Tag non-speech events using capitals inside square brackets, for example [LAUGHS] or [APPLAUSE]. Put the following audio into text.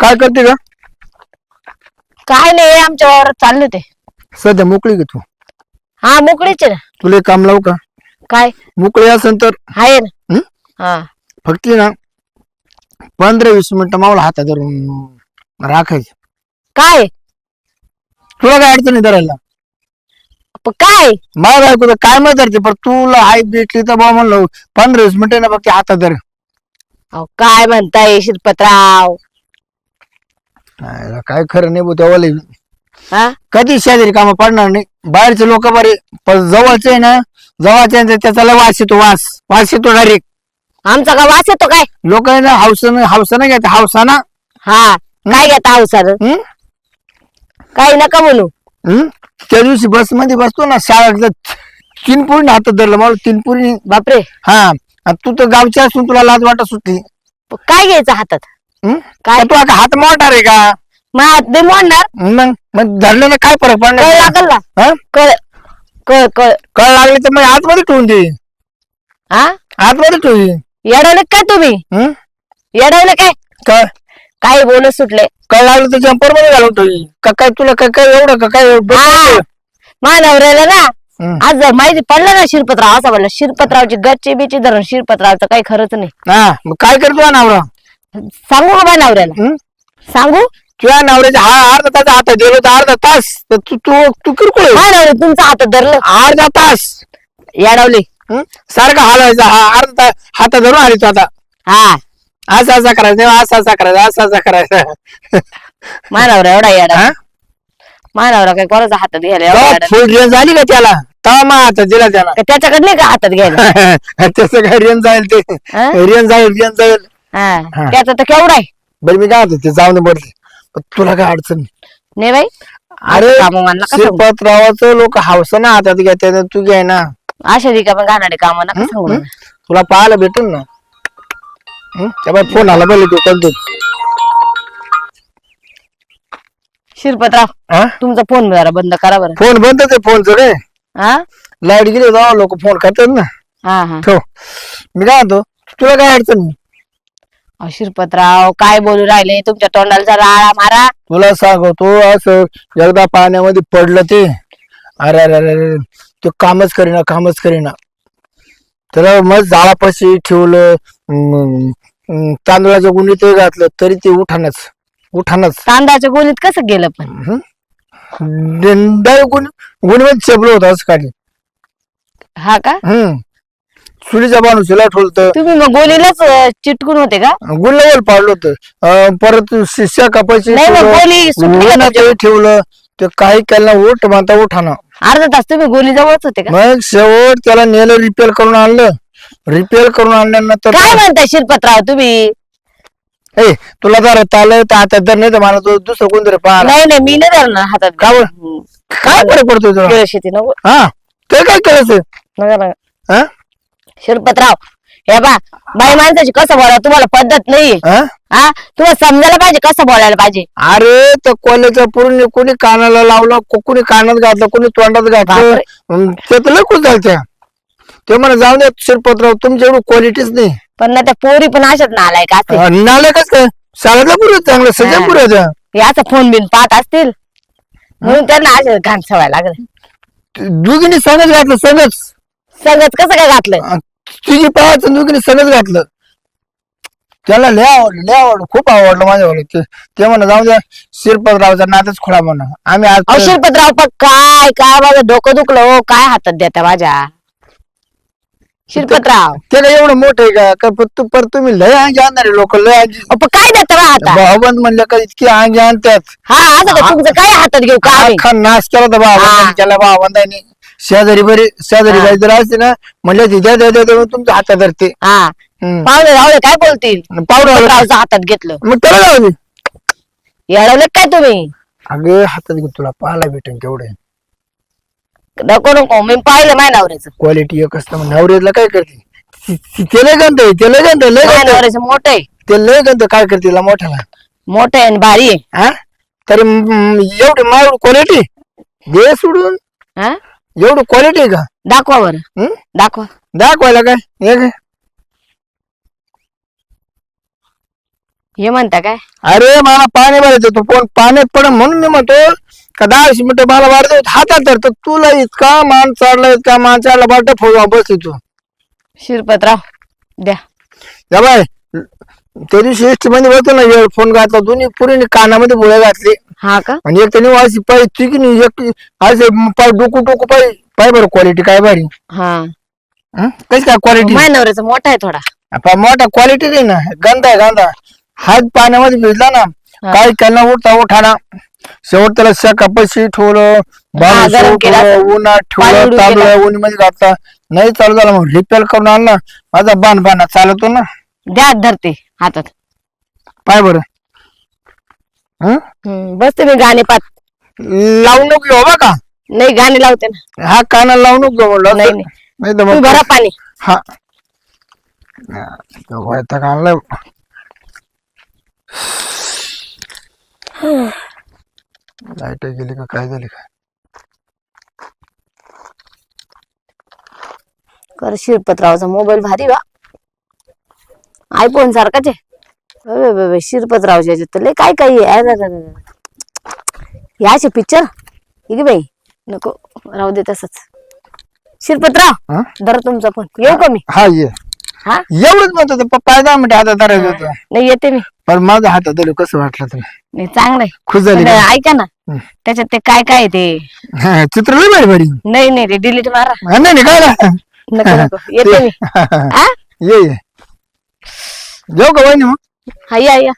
काय करते का? काय नाही आमच्यावर चालले ते. सध्या मोकळी घे तू? हा मोकळीच आहे ना. तुला एक काम लावू का? काय? मोकळी असेल तर आहे ना. हं? हा. फक्त ना पंधरा वीस मिनिटं मावला हातात धरून राखायचं. काय? तुला काय अडचण नाही धरायला? प- काय? मला बायको तर काय माहिती धरते पण तुला हाय भेटली तर बा म्हणलं पंधरा वीस मिनिटं ना फक्त हातात धर. अहो, काय म्हणताय शिरपतराव? नाही, काय खरं नाही तेव्हा हा? कधी शेजारी कामं पडणार नाही. बाहेरचे लोक बरे पण जवळचे आहे ना जवळचे आहे ना त्याचा लय वास येतो वास. वास येतो डायरेक्ट आमचा का वास येतो काय? लोक आहे ना हौसानं हौसानं घेते हौसाना हा काय घेता अवसार? काही नका म्हणू. हं? त्या दिवशी बसमध्ये बसतो ना शाळेतलं तीन पुरी हातात धरलं मला तीन पुरी. बापरे. हा आणि तू तर गावची असून तुला लाज वाटत सुटली काय घ्यायचं हातात? हं? काय? का तू आता हात मोडणार आहे का? मग हात मोडणार. मग मग धरल्यानं काय फरक कळ पडणार लागल ना. हा? कळ कळ कळ. कळ लागली तर मग आतमध्ये ठेवून दे. हा? आतमध्ये ठेवू दे. येडवले काय तुम्ही? हं? येडवले काय? काय काही बोलत सुटले. कळ लागलं तर जम्परमध्ये घालून ठेवली का काय तुला काय काय एवढं का काय हा मानवऱ्याला ना हं. आज जर माहिती पडलं ना शिरपतराव असं म्हणलं शिरपतरावची गच्ची बिची धरून शिरपतरावचं काही खरंच नाही. हा मग काय करतो नवरा? सांगू का मानवऱ्याला हं? सांगू? तुझ्या नवऱ्याच्या हा अर्धा तास हातात गेलो तर अर्धा तास. तर तू तू तू किरकोळ आहे. तुमचं हातात धरलं. अर्धा तास. येडवले हं? सारखा हलवायचा हा अर्धा तास हातात धरून आली तू आता. हा. असा असा करायचा असा असा करायचा असा असा करायचा. मानवरा एवढा येडा. हा? मानवरा काय कोणाचा हातात घ्यायला एवढा जेव्हा येडा? फुल आली का त्याला? तेव्हा मग हातात दिला त्याला. का त्याच्याकडे नाही का हातात घ्यायला? [LAUGHS] त्याचं काय रेंज जाईल ते? हा? जाईल रेंज जाईल. हा. त्याचा तर केवढा आहे? बरं मी काय म्हणतो ते जाऊन बरं पण तुला काय अडचण नाही. नाही बाई अरे काम मला नका सांगू. शिरपतरावाचं लोक हावसाना हातात घेतात तू घ्याय ना अशा रिकामी घाणारे काम नका सांगू हं? मला. तुला पाहायला भेटेल ना? त्या फोन आला बोलले तू कोणते शिरपतराव हा? तुमचा फोन जरा बंद करा बरं फोन बंदच आहे फोनचं काय हा लाइट गेली जाऊ लोक फोन करतात ना हा हा ठेव मी काय म्हणतो तुला काय अडचण नाही अहो, शिरपतराव काय बोलू राहिले? तुमच्या तोंडाला जरा आळा मारा. तुला सांगतो असं एकदा पाण्यामध्ये पडलं ते अरे अरे अरे अरे ते कामच करीना कामच करीना. त्याला मग झाडापाशी ठेवलं अं, अं, तांदळाच्या गुंडी ते घातलं तरी ते उठानच उठानच तांदळाच्या गोलीत कसं गेलं पण? डाय गुण गुणवत चेपलं होतं असं काढली. हा का? हम्म सुरीच्या बाणूशीला ठेवलं तुम्ही मग गोलीलाच अं, चिटकून होते का? गुल्लावर पाडलं होतं. अं, परत शिष्या कापायची नाही मग गोली सुटली का तुमच्या? ठेवलं ठेवलं ते काही केलं उठ म्हणता उठाना. अर्धा तास तुम्ही गोली जवळच होते का? मग शेवट त्याला नेलं रिपेअर करून आणलं. रिपेअर करून आणल्यानंतर काय म्हणताय शिरपतराव तुम्ही? ए तुला जर आलं तर आता तर नाही तर मला तो दुसरं कोणतरी पाहा. नाही नाही मी नाही धरणार हातात. का बरं? काय फरक पडतो तुला? शेती नको. हा ते काय करायचं नका नका. हा? शिरपतराव हे बा बाई माणसाची कसं बोला तुम्हाला पद्धत नाही हा? हा? तुम्हाला समजायला पाहिजे कसं बोलायला पाहिजे? अरे त्या कोल्याच्या पूर्ण कोणी कानाला लावला को- कोणी कानात घातलं कोणी तोंडात घातलं बापरे. ते तर लय खुश झालं त्या ते म्हणा जाऊ दे शिरपतराव तुमच्या एवढं क्वालिटीच नाही. पण ना त्या पोरी पण अशात ना आलाय का असतील कस काय शाळेतला पुरे चांगलं सगळ्या हा. पुरे होत्या हे असं फोन बिन पाहत असतील. म्हणून त्यांना अशा घाण सवय लागलं. दुगीने सगळंच घातलं सगळंच सगळंच कसं काय घातलं? तुझी पाहायचं दुगीने सगळंच घातलं. त्याला लय आवडलं लय आवडलं खूप आवडलं माझ्या ते ते म्हणा जाऊ द्या शिरपतरावचा नातच खोळा म्हणा. आम्ही अहो आज शिरपतराव पण काय काय माझं डोकं दुखलं हो काय हातात देता माझ्या? शिरपतराव. ते काय एवढं मोठं आहे का? का पण तू पर तुम्ही लय अंगी आणणारे लोक लय अंगी अहो, पण काय देता बा हातात? म्हणलं का इतकी अंगी आणतात? हा असं का? तुमचं काय हातात घेऊ का आम्ही अख्खा नाश केला तर हा. भावबंदाने केला भावबंदाने शेजारी बरी शेजारी. बाई जर असते ना म्हणले ती द्या द्या द्या द्या, मग तुमच्या हातात धरते. हा. हम्म. पाहुणे राहुळे काय बोलतील? शिरपतरावचं हातात घेतलं. मग त्याला जाऊ दे. येडवले काय तुम्ही? अगं हातात घे तुला पाहायला भेटेन केवढे. नको नको. मी पाहिलं माय नवऱ्याचं. क्वालिटी एक असतं मग नवऱ्याला काय करते? ती- ती- ते लय गंत आहे ते लय आहे, लय माय गंत आहे. नवऱ्याचं मोठं आहे. ते लय गंत काय करते तिला मोठ्याला? मोठं आहे आणि भारी आहे. हा? तरी म- एवढी मावड क्वालिटी दे सोडून. हा? एवढी क्वालिटी का? दाखवा बरं. हं? दाखवा. दाखवायला काय? हे काय? हे म्हणता काय? अरे मला पाणी भरायचं तू पण पाण्यात पड म्हणून मी म्हणतो का दहाशे मिनिटं मला वाढतो हातात तर तुला इतका मान चढला इतका मान चढला वाटत फोडवा बसली तू शिरपतराव द्या. या बाय. त्या दिवशी एसटी मध्ये बसतो ना हेडफोन घातला दोन्ही पुरीने कानामध्ये बुळे घातले. हा का? आणि एक त्यांनी अशी पाय चुकी नाही एक पाय डोकू डोकू पाय पाय बरं क्वालिटी काय भारी. हा. हं? कशी काय क्वालिटी माय नवऱ्याचा मोठा आहे थोडा. आपण मोठा क्वालिटी नाही ना गंदा आहे गंदा हात पाण्यामध्ये भिजला ना हा. काय त्यांना उठता उठाना शेवट त्याला शाकापशी ठेवलं हा, गरम केलं ठेवलं. उन्हात पाणी ठेवलं उडून तांदूळ उन्हीमध्ये घातला. नाही चालू झाला मग रिपेअर करून आणला. माझा बाण बाणा चालतो ना. द्या हात धरते हातात. पाय बरं. हं? हम्म, बसते मी गाणे पात लावून नको घेऊ बा का? नाही गाणे लावते ना. हा कानाला लावून नको घेऊ म्हणलं नाही. नाही. नाही. तर तुम्ही मग भरा पाणी. हा. आणलाय लाइट गेली का काय झाली का कर शिरपतरावचा मोबाईल भारी वा आयफोन सारखाच आहे. अबे बे बे, शिरपतरावच्या याच्यात तर लय काय काय आहे. अरे, अरे, अरे, अरे. याचे पिक्चर ठीक बाई. नको राहू दे तसंच. शिरपतराव हा? धरा तुमचा फोन येऊ का मी? हा ये. हा? एवढंच म्हणतो ते पाय दहा मिनिटं हातात धरायचं होतं नाही येते मी. पण माझं हातात दिलं कसं वाटलं तुला? नाही चांगलं खुश झाली पण का? ऐका ना हं. त्याच्यात ते काय काय आहे ते? हा, चित्र लय भारी भारी नाही नाही ते डिलीट मारा. हा, नाही नाही काय नाही. नको नको येते मी. [LAUGHS] हा ये ये. येऊ का वहिनी मग? या या